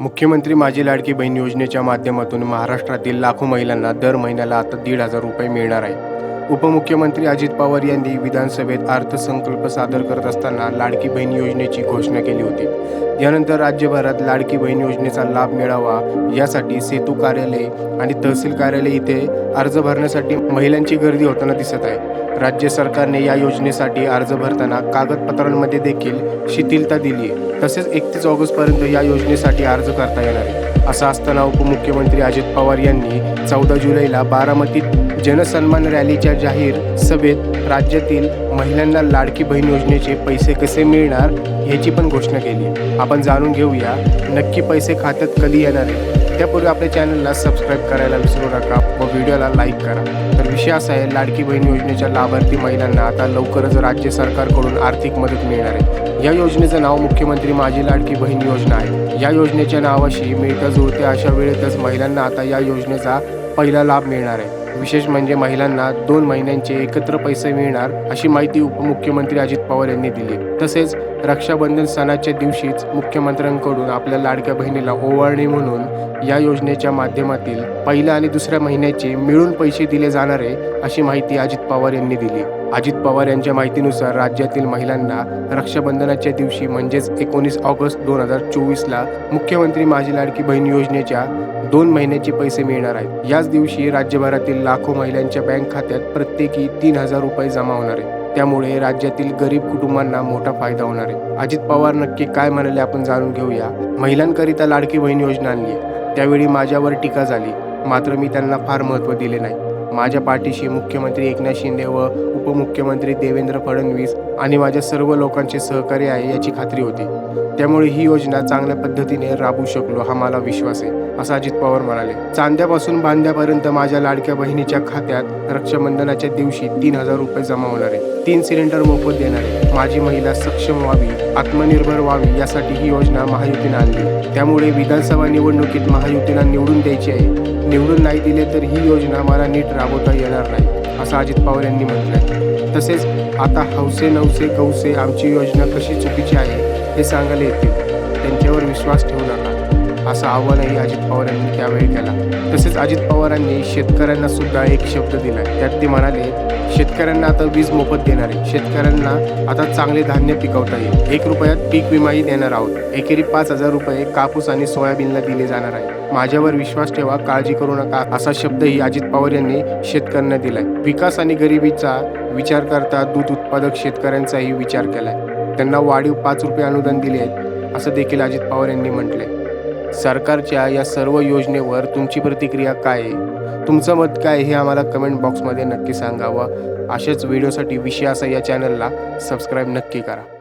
मुख्यमंत्री माझी लाडकी बहीण योजनेच्या माध्यमातून महाराष्ट्रातील लाखो महिलांना दर महिन्याला आता दीड हजार रुपये मिळणार आहे उपमुख्यमंत्री अजित पवार यांनी विधानसभेत अर्थसंकल्प सादर करत असताना लाडकी बहीण योजनेची घोषणा केली होती. यानंतर राज्यभरात लाडकी बहीण योजनेचा लाभ मिळावा यासाठी सेतू कार्यालय आणि तहसील कार्यालय इथे अर्ज भरण्यासाठी महिलांची गर्दी होताना दिसत आहे. राज्य सरकारने या योजनेसाठी अर्ज भरताना कागदपत्रांमध्ये देखील शिथिलता दिली आहे. तसेच एकतीस ऑगस्टपर्यंत या योजनेसाठी अर्ज करता येणार आहे. असं असताना उपमुख्यमंत्री अजित पवार यांनी चौदा जुलैला बारामतीत जनसन्मान रॅलीच्या जाहीर सभेत राज्यातील महिलांना लाडकी बहीण योजनेचे पैसे कसे मिळणार याची पण घोषणा केली. आपण जाणून घेऊया नक्की पैसे खात्यात कधी येणार आहे त्यापूर्वी आपल्या चॅनलला सबस्क्राईब करायला विसरू नका व व्हिडिओला लाईक करा. तर विषय असा आहे लाडकी बहीण योजनेच्या लाभार्थी महिलांना आता लवकरच राज्य सरकारकडून आर्थिक मदत मिळणार आहे. या योजनेचं नाव मुख्यमंत्री माझी लाडकी बहीण योजना आहे. या योजनेच्या नावाशी मिळत्या जुळते अशा वेळेतच महिलांना आता या योजनेचा पहिला लाभ मिळणार आहे. विशेष म्हणजे महिलांना दोन महिन्यांचे एकत्र पैसे मिळणार अशी माहिती उपमुख्यमंत्री अजित पवार यांनी दिली तसेच रक्षाबंधन सणाच्या दिवशीच मुख्यमंत्र्यांकडून आपल्या लाडक्या बहिणीला ओवाळणी म्हणून या योजनेच्या माध्यमातील पहिल्या आणि दुसऱ्या महिन्याचे मिळून पैसे दिले जाणार आहे अशी माहिती अजित पवार यांनी दिली. अजित पवार यांच्या माहितीनुसार राज्यातील महिलांना रक्षाबंधनाच्या दिवशी म्हणजेच एकोणीस ऑगस्ट दोन हजार चोवीसला मुख्यमंत्री माझी लाडकी बहीण योजनेच्या दोन महिन्याचे पैसे मिळणार आहेत. याच दिवशी राज्यभरातील लाखो महिलांच्या बँक खात्यात प्रत्येकी तीन हजार रुपये जमा होणार आहे त्यामुळे राज्यातील गरीब कुटुंबांना मोठा फायदा होणार आहे. अजित पवार नक्की काय म्हणाले आपण जाणून घेऊया. महिलांकरिता लाडकी बहीण योजना आणली. त्यावेळी माझ्यावर टीका झाली. मात्र मी त्यांना फार महत्त्व दिले नाही. माझ्या पाठीशी मुख्यमंत्री एकनाथ शिंदे व उपमुख्यमंत्री देवेंद्र फडणवीस आणि माझ्या सर्व लोकांचे सहकार्य आहे याची खात्री होती. त्यामुळे ही योजना चांगल्या पद्धतीने राबवू शकलो हा मला विश्वास आहे असं अजित पवार म्हणाले. चांद्यापासून बांध्यापर्यंत माझ्या लाडक्या बहिणीच्या खात्यात रक्षाबंधनाच्या दिवशी तीन हजार रुपये जमा होणार आहे. तीन सिलेंडर मोफत देणार आहे. माझी महिला सक्षम व्हावी आत्मनिर्भर व्हावी यासाठी ही योजना महायुतीनं आणली. त्यामुळे विधानसभा निवडणुकीत महायुतीला निवडून द्यायची आहे. निवडून नाही दिले तर ही योजना मला नीट राबवता येणार नाही असं अजित पवार यांनी म्हटलंय. तसेच आता हौसे नवसे कौसे आमची योजना कशी चुकीची आहे हे सांगायला येतील. त्यांच्यावर विश्वास ठेवू नका. असं आव्हानही अजित पवार यांनी त्यावेळी केला. तसेच अजित पवारांनी शेतकऱ्यांना सुद्धा एक शब्द दिला त्यात ते म्हणाले शेतकऱ्यांना आता वीज मोफत देणार आहे शेतकऱ्यांना आता चांगले धान्य पिकवता येईल. एक रुपयात पीक विमाही देणार आहोत. एकेरी पाच हजार रुपये कापूस आणि सोयाबीनला दिले जाणार आहे. माझ्यावर विश्वास ठेवा काळजी करू नका असा शब्दही अजित पवार यांनी शेतकऱ्यांना दिलाय. विकास आणि गरिबीचा विचार करता दूध उत्पादक शेतकऱ्यांचाही विचार केलाय. त्यांना वाढीव पाच रुपये अनुदान दिले आहेत असं देखील अजित पवार यांनी म्हटलंय. सरकारच्या या सर्व योजनेवर तुमची प्रतिक्रिया काय आहे? तुमचं मत काय हे आम्हाला कमेंट बॉक्समध्ये नक्की सांगावं. अशाच व्हिडिओसाठी विषय असा या चॅनलला सबस्क्राईब नक्की करा.